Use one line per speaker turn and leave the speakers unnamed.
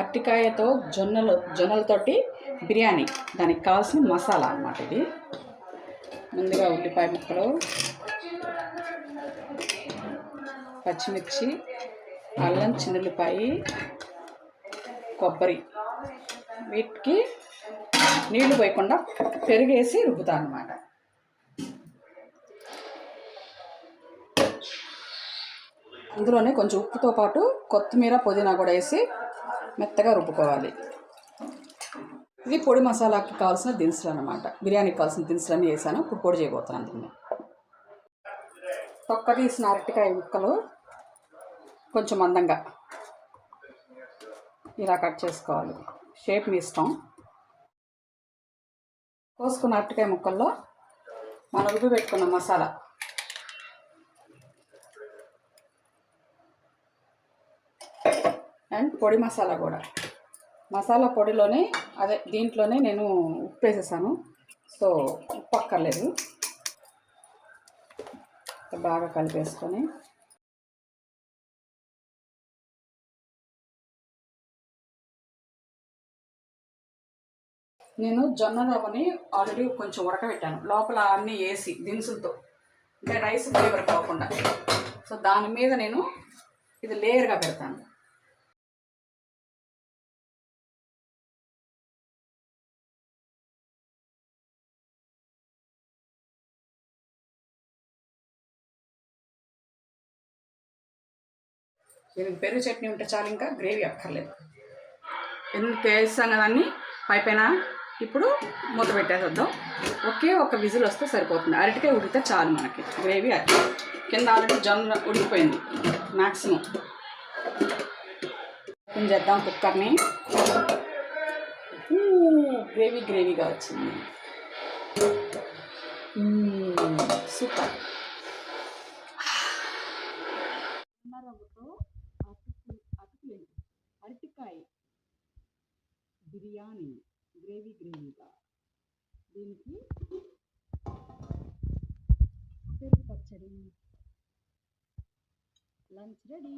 అరటికాయతో జొన్నలు జొన్నలతోటి బిర్యానీ. దానికి కావాల్సిన మసాలా అన్నమాట ఇది. ముందుగా ఉల్లిపాయ ముక్కలు పచ్చిమిర్చి అల్లం చిన్నుల్లిపాయ కొబ్బరి. వీటికి నీళ్ళు పోయకుండా పెరిగేసి రుబ్బుతా అనమాట అందులోనే కొంచెం ఉప్పుతో పాటు కొత్తిమీర పుదీనా కూడా వేసి మెత్తగా రుబ్బుకోవాలి. ఇది పొడి మసాలాకి కావాల్సిన దినుసులు అనమాట బిర్యానీకి కావాల్సిన దినుసులన్నీ వేసాను. ఇప్పుడు పొడి చేయబోతున్నాను దీన్ని. తొక్క తీసిన అరటికాయ ముక్కలు కొంచెం మందంగా ఇలా కట్ చేసుకోవాలి. షేప్ మీ ఇష్టం. కోసుకున్న అరటికాయ ముక్కల్లో మనం రుబ్బి పెట్టుకున్న మసాలా అండ్ పొడి మసాలా కూడా. మసాలా పొడిలోనే అదే దీంట్లోనే నేను ఉప్పు వేసేసాను సో ఉప్పు అక్కర్లేదు బాగా కలిపేసుకొని. నేను జొన్న రవ్వని ఆల్రెడీ కొంచెం ఉడకబెట్టాను. లోపల అన్నీ వేసి దినుసులతో. అంటే రైస్ ఫ్లేవర్ కాకుండా. సో దాని మీద నేను ఇది లేయర్గా పెడతాను. దీనికి పెరుగు చట్నీ ఉంటే చాలు ఇంకా గ్రేవీ అక్కర్లేదు. ఎందుకు వేస్తాం కదండి పై పైన ఇప్పుడు మూత పెట్టేసేద్దాం. ఒకే ఒక విజిల్ వస్తే సరిపోతుంది. అరటికాయ ఉడికితే చాలు మనకి. గ్రేవీ అది. కింద ఆల్రెడీ జొన్న ఉడికిపోయింది. మ్యాక్సిమం ఓపెన్ చేద్దాం కుక్కర్ని. గ్రేవీ గ్రేవీగా వచ్చింది. సూపర్. రవ్వతో అటుకులేదు అరటికాయ బిర్యానీ గ్రేవీ గ్రేవీగా. దీనికి పెరుగు పచ్చడి. Lunch ready.